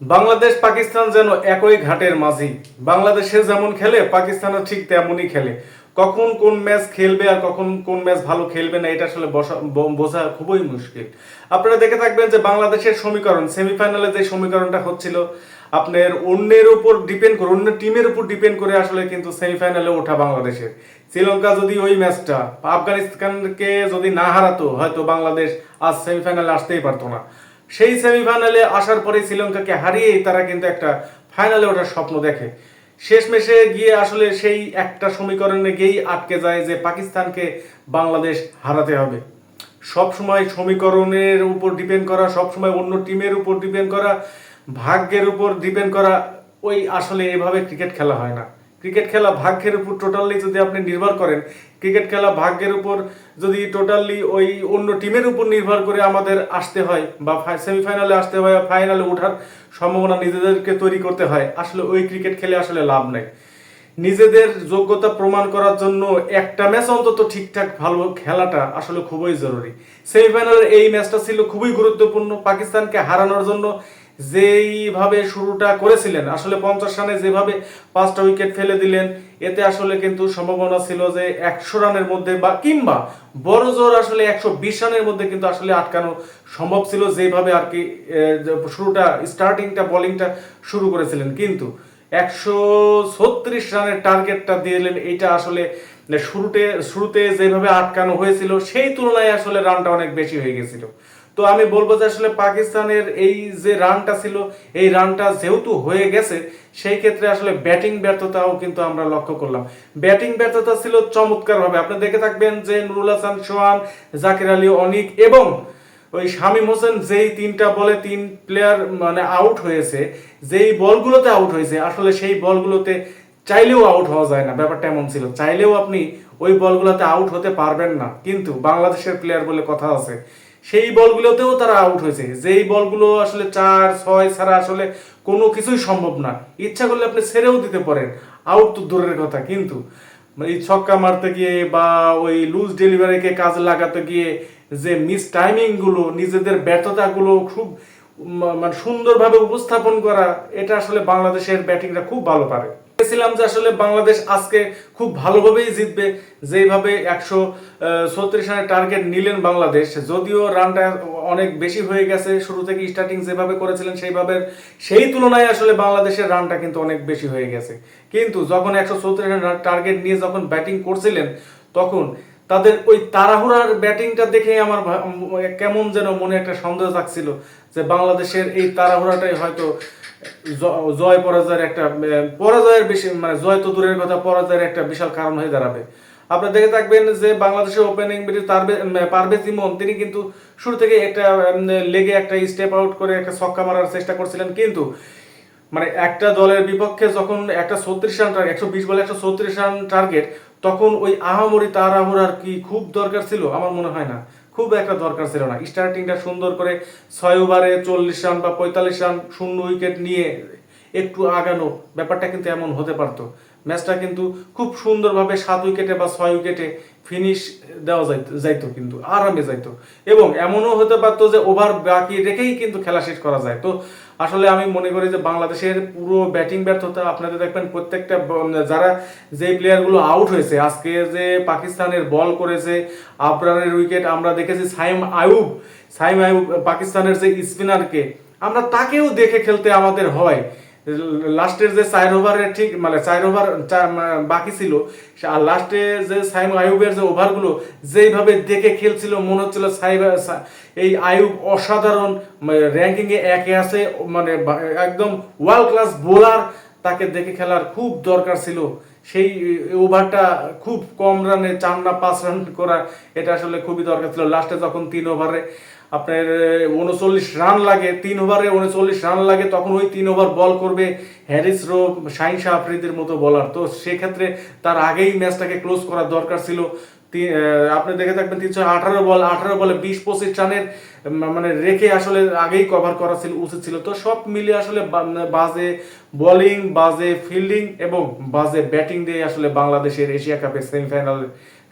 বাংলাদেশ পাকিস্তান যেন একই ঘাটের মাঝি। বাংলাদেশে যেমন খেলে, পাকিস্তানও ঠিক তেমনই খেলে। কখন কোন ম্যাচ খেলবে আর কখন কোন ম্যাচ ভালো খেলবে না, এটা আসলে বোঝা খুবই মুশকিল। আপনারা দেখে থাকবেন যে বাংলাদেশের সমীকরণ, সেমিফাইনালে যে সমীকরণটা হচ্ছিল, আপনার অন্যের উপর ডিপেন্ড করে, অন্য টিমের উপর ডিপেন্ড করে আসলে কিন্তু সেমিফাইনালে ওঠা বাংলাদেশের। শ্রীলঙ্কা যদি ওই ম্যাচটা, আফগানিস্তানকে যদি না হারাতো, হয়তো বাংলাদেশ আজ সেমিফাইনালে আসতেই পারতো না। সেই সেমিফাইনালে আসার পরে শ্রীলঙ্কাকে হারিয়েই তারা কিন্তু একটা ফাইনালে ওঠার স্বপ্ন দেখে। শেষমেশে গিয়ে আসলে সেই একটা সমীকরণে গিয়েই আটকে যায় যে পাকিস্তানকে বাংলাদেশ হারাতে হবে। সব সময় সমীকরণের উপর ডিপেন্ড করা, সব সময় অন্য টিমের উপর ডিপেন্ড করা, ভাগ্যের উপর ডিপেন্ড করা, ওই আসলে এভাবে ক্রিকেট খেলা হয় না। ক্রিকেট খেলা ভাগ্যের উপর টোটালি যদি আপনি নির্ভর করেন, ক্রিকেট খেলা ভাগ্যের উপর যদি টোটালি ওই অন্য টিমের উপর নির্ভর করে আমাদের আসতে হয় বা সেমিফাইনালে আসতে হয় ফাইনালে ওঠার সম্ভাবনা নিজেদেরকে তৈরি করতে হয়, আসলে ওই ক্রিকেট খেলে আসলে লাভ নেই। নিজেদের যোগ্যতা প্রমাণ করার জন্য একটা ম্যাচ অন্তত ঠিকঠাক ভালো খেলাটা আসলে খুবই জরুরি। সেমিফাইনালের এই ম্যাচটা ছিল খুবই গুরুত্বপূর্ণ, পাকিস্তানকে হারানোর জন্য যেইভাবে শুরুটা করেছিলেন, আসলে পঞ্চাশ রানে যেভাবে পাঁচটা উইকেট ফেলে দিলেন, এতে আসলে কিন্তু সম্ভাবনা ছিল যে একশো রানের মধ্যে বা কিংবা বড় জোর আসলে একশো বিশ রানের মধ্যে কিন্তু আসলে আটকানো সম্ভব ছিল যেভাবে আর কি শুরুটা স্টার্টিংটা বোলিংটা শুরু করেছিলেন। কিন্তু একশো ছত্রিশ রানের টার্গেটটা দিলেন এটা আসলে শুরুতে শুরুতে যেভাবে আটকানো হয়েছিল, সেই তুলনায় আসলে রানটা অনেক বেশি হয়ে গেছিল। তো আমি বলব যে আসলে পাকিস্তানের এই যে রানটা ছিল, এই রানটা যেহেতু হয়ে গেছে, সেই ক্ষেত্রে আসলে ব্যাটিং ব্যর্থতাও কিন্তু আমরা লক্ষ্য করলাম। ব্যাটিং ব্যর্থতা ছিল চমৎকার ভাবে আপনি দেখে থাকবেন যে নুরুল হাসান, সোহান, জাকির আলী, অনিক এবং ওই শামীম হোসেন যেই তিনটা বলে তিন প্লেয়ার মানে আউট হয়েছে, যেই বলগুলোতে আউট হয়েছে, আসলে সেই বলগুলোতে চাইলেও আউট হওয়া যায় না। ব্যাপারটা এমন ছিল। চাইলেও আপনি ওই বলগুলোতে আউট হতে পারবেন না। কিন্তু বাংলাদেশের প্লেয়ার বলে কথা আছে। সেই বলগুলোতেও তারা আউট হয়েছে। যেই বলগুলো আসলে চার, ছয় ছাড়া আসলে কোনো কিছুই সম্ভব না। ইচ্ছা করলে আপনি ছেড়েও দিতে পারেন। আউট তো দূরের কথা, কিন্তু এই ছক্কা মারতে গিয়ে বা ওই লুজ ডেলিভারিকে কাজে লাগাতে গিয়ে যে মিস টাইমিংগুলো নিজেদের ব্যর্থতাগুলো খুব মানে সুন্দরভাবে উপস্থাপন করা, এটা আসলে বাংলাদেশের ব্যাটিংটা খুব ভালো পারে। ভেবেছিলাম যে আসলে বাংলাদেশ আজকে খুব ভালোভাবেই জিতবে। যেইভাবে একশো ছত্রিশ রানের টার্গেট নিলেন বাংলাদেশ, যদিও রানটা অনেক বেশি হয়ে গেছে। শুরু থেকে স্টার্টিং যেভাবে করেছিলেন সেইভাবে সেই তুলনায় আসলে বাংলাদেশের রানটা কিন্তু অনেক বেশি হয়ে গেছে। কিন্তু যখন একশো চৌত্রিশ রানের টার্গেট নিয়ে যখন ব্যাটিং করছিলেন, তখন তাদের ওই তাড়াহুড়ার ব্যাটিংটা দেখে আমার কেমন যেন মনে একটা সন্দেহ থাকছিল যে বাংলাদেশের এই তাড়াহুড়াটাই হয়তো জয় পরাজয়ের একটা পরাজয়ের বেশি মানে জয় তো দূরের কথা, পরাজয়ের একটা বিশাল কারণ হয়ে দাঁড়াবে। আপনারা দেখে থাকবেন যে বাংলাদেশের ওপেনিং পারভেজ ইমন, তিনি কিন্তু শুরু থেকে একটা লেগে একটা স্টেপ আউট করে একটা ছক্কা মারার চেষ্টা করছিলেন, কিন্তু মানে একটা দলের বিপক্ষে যখন একটা ছত্রিশ রান টার্গেট একশো বিশ বলে একশো ছত্রিশ রান টার্গেট তখন ওই আহামরি তাড়াহুড়ার কি খুব দরকার ছিল? আমার মনে হয় না। খুব একটা দরকার ছিল না। স্টার্টিংটা সুন্দর করে ছয় ওভারে চল্লিশ রান বা পঁয়তাল্লিশ রান শূন্য উইকেট নিয়ে একটু আগানো। ব্যাপারটা কিন্তু এমন হতে পারতো। ম্যাচটা কিন্তু খুব সুন্দরভাবে সাত উইকেটে বা ছয় উইকেটে ফিনিশ দেওয়া যাইতো যাইতো কিন্তু, আরামে যাইতো। এবং এমনও হতে পারতো যে ওভার বাকি রেখেই কিন্তু খেলা শেষ করা যায়। তো আসলে আমি মনে করি যে বাংলাদেশের পুরো ব্যাটিং ব্যর্থতা আপনাদের দেখবেন প্রত্যেকটা যারা যে প্লেয়ারগুলো আউট হয়েছে, আজকে যে পাকিস্তানের বল করেছে আবরারের উইকেট আমরা দেখেছি সাইম আয়ুব। সাইম আয়ুব পাকিস্তানের যে স্পিনারকে আমরা তাকেও দেখে খেলতে আমাদের হয়। লাস্টের যে চার ওভারের ঠিক মানে চার ওভার বাকি ছিল আর লাস্টে যে সাইম আয়ুবের যে ওভারগুলো, যেইভাবে দেখে খেলছিল, মনে হচ্ছিল সাইব এই আয়ুব অসাধারণ র্যাঙ্কিংয়ে একে আছে মানে একদম ওয়ার্ল্ড ক্লাস বোলার তাকে দেখে খেলার খুব দরকার ছিল। সেই ওভারটা খুব কম রানে চার না পাঁচ রান করা, এটা আসলে খুবই দরকার ছিল। লাস্টে যখন তিন ওভারে আপনার উনচল্লিশ রান লাগে, তিন ওভারে উনচল্লিশ রান লাগে, তখন ওই তিন ওভার বল করবে হ্যারিস রো, শাহিন শাহ আফ্রিদির মতো বলার তো সেক্ষেত্রে তার আগেই ম্যাচটাকে ক্লোজ করার দরকার ছিল। আপনি দেখে থাকবেন তিনশো আঠারো বল, আঠারো বলে বিশ পঁচিশ রানের মানে রেখে আসলে আগেই কভার করা ছিল, উচিত ছিল। তো সব মিলিয়ে আসলে বাজে বোলিং বাজে ফিল্ডিং এবং বাজে ব্যাটিং দিয়ে আসলে বাংলাদেশের এশিয়া কাপের সেমিফাইনাল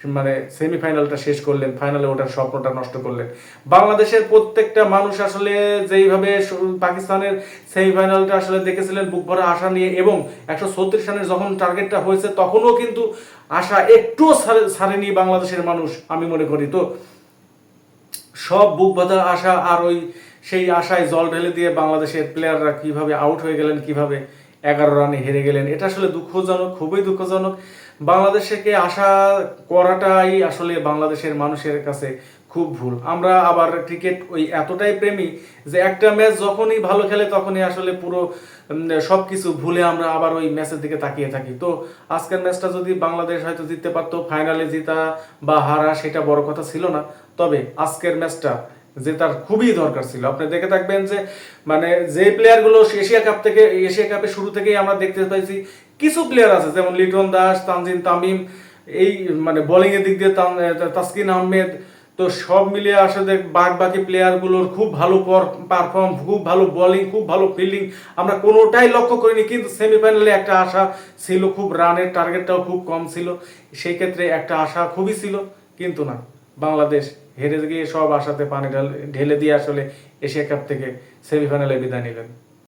মানে সেমিফাইনালটা শেষ করলেন ফাইনালে ওঠার স্বপ্নটা নষ্ট করলেন। বাংলাদেশের প্রত্যেকটা মানুষ আসলে যেইভাবে পাকিস্তানের সেমিফাইনালটা আসলে দেখেছিলেন, বুক ভরা আশা নিয়ে, এবং একশো ছত্রিশ রানের যখন টার্গেটটা হয়েছে, তখনও কিন্তু আশা একটুও ছাড়ে- ছাড়েনি বাংলাদেশের মানুষ, আমি মনে করি। তো সব বুক বাঁধা আশা আর ওই সেই আশায় জল ঢেলে দিয়ে বাংলাদেশের প্লেয়াররা কীভাবে আউট হয়ে গেলেন, কীভাবে এগারো রানে হেরে গেলেন। এটা আসলে দুঃখজনক, খুবই দুঃখজনক। বাংলাদেশকে আশা করাটাই আসলে বাংলাদেশের মানুষের কাছে খুব ভুল। আমরা আবার ক্রিকেট ওই এতটাই প্রেমী যে একটা ম্যাচ যখনই ভালো খেলে তখনই আসলে পুরো সব কিছু ভুলে আমরা আবার ওই ম্যাচের দিকে তাকিয়ে থাকি। তো আজকের ম্যাচটা যদি বাংলাদেশ হয়তো জিততে পারতো, ফাইনালে জিতা বা হারা সেটা বড় কথা ছিল না। তবে আজকের ম্যাচটা জেতার খুবই দরকার ছিল। আপনি দেখে থাকবেন যে মানে যে প্লেয়ারগুলো এশিয়া কাপ থেকে, এশিয়া কাপের শুরু থেকেই আমরা দেখতে পাইছি, কিছু প্লেয়ার আছে, যেমন লিটন দাস, তানজিন তামিম, এই মানে বোলিং এর দিক দিয়ে তাসকিন আহমেদ, তো সব মিলিয়ে আসলে বাদ বাকি প্লেয়ারগুলোর খুব ভালো পারফর্ম খুব ভালো বোলিং খুব ভালো ফিল্ডিং আমরা কোনোটাই লক্ষ্য করিনি, কিন্তু সেমিফাইনালে একটা আশা ছিল, খুব রানের টার্গেটটাও খুব কম ছিল। সেই ক্ষেত্রে একটা আশা খুবই ছিল, কিন্তু না। বাংলাদেশ হেরে গিয়ে সব আশাতে পানি ঢাল- ঢেলে দিয়ে আসলে এশিয়া কাপ থেকে সেমিফাইনালে বিদায় নিলেন।